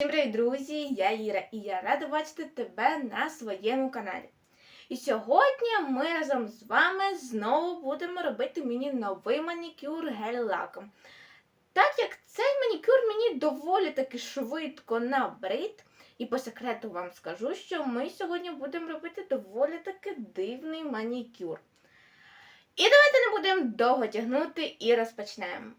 Всім привіт, друзі! Я Іра і я рада бачити тебе на своєму каналі. І сьогодні ми разом з вами знову будемо робити мені новий манікюр гель-лаком. Так як цей манікюр мені доволі таки швидко набрид, і по секрету вам скажу, що ми сьогодні будемо робити доволі таки дивний манікюр. І давайте не будемо довго тягнути і розпочнемо.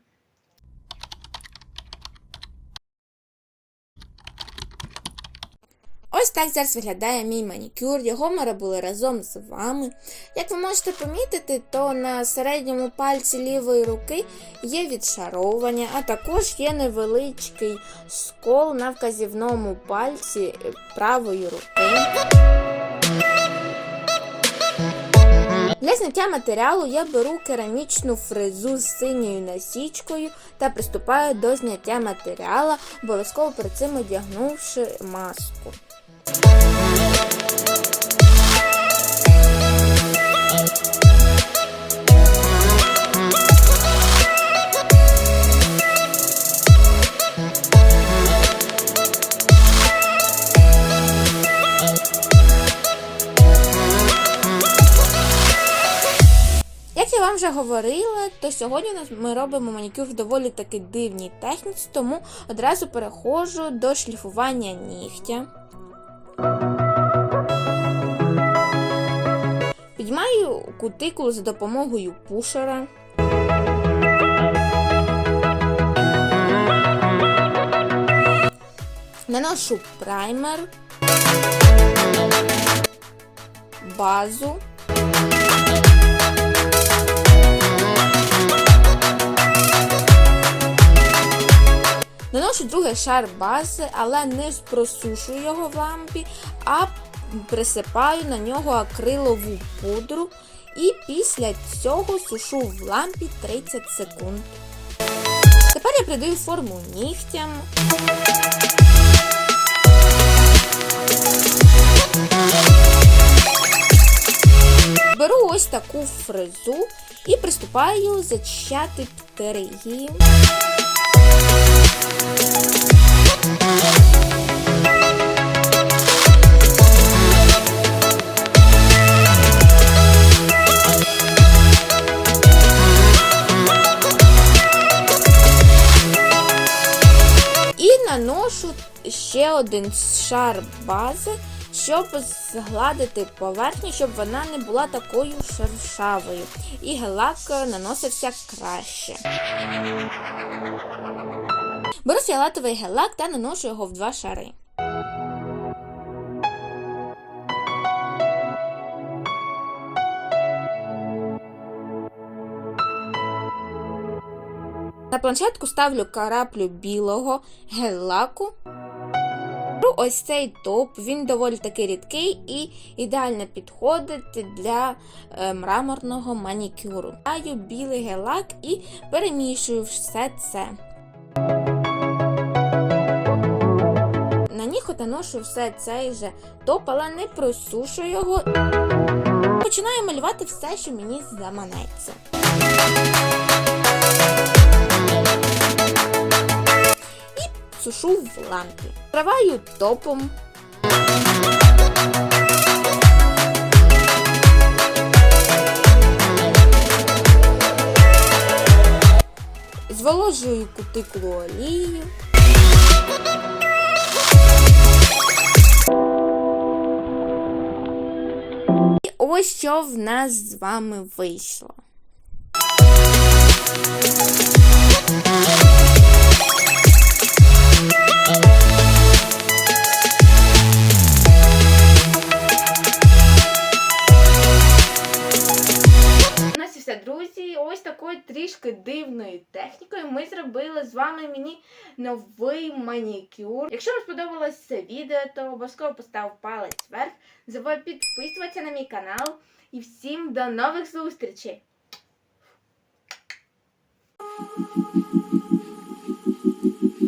Ось так зараз виглядає мій манікюр. Його ми робили разом з вами. Як ви можете помітити, то на середньому пальці лівої руки є відшаровування, а також є невеличкий скол на вказівному пальці е, правої руки. Для зняття матеріалу я беру керамічну фрезу з синьою насічкою та приступаю до зняття матеріалу, обов'язково перед цим одягнувши маску. Я вам вже говорила, то сьогодні ми робимо манікюр в доволі таки дивній техніці, тому одразу переходжу до шліфування нігтя. Піднімаю кутикулу за допомогою пушера. Наношу праймер, базу. Наношу другий шар бази, але не просушую його в лампі, а присипаю на нього акрилову пудру і після цього сушу в лампі 30 секунд. Тепер я придаю форму нігтям. Беру ось таку фрезу і приступаю зачищати птерії. Наношу ще один шар бази, щоб згладити поверхню, щоб вона не була такою шершавою. І гелак наносився краще. Беру фіолетовий гелак та наношу його в два шари. На планшетку ставлю караплю білого гель-лаку. Беру ось цей топ, він доволі таки рідкий і ідеально підходить для е, мраморного манікюру. Даю білий гель-лак і перемішую все це. На ніхо наношу все цей же топ, але не просушую його. Починаю малювати все, що мені заманеться. І сушу в лампі. Триваю топом. Зволожую кутикулу олією. Що в нас з вами вийшло. Ось такою трішки дивною технікою ми зробили з вами мені новий манікюр. Якщо вам сподобалось це відео, то обов'язково постав палець вверх. Забудь підписуватися на мій канал. І всім до нових зустрічей!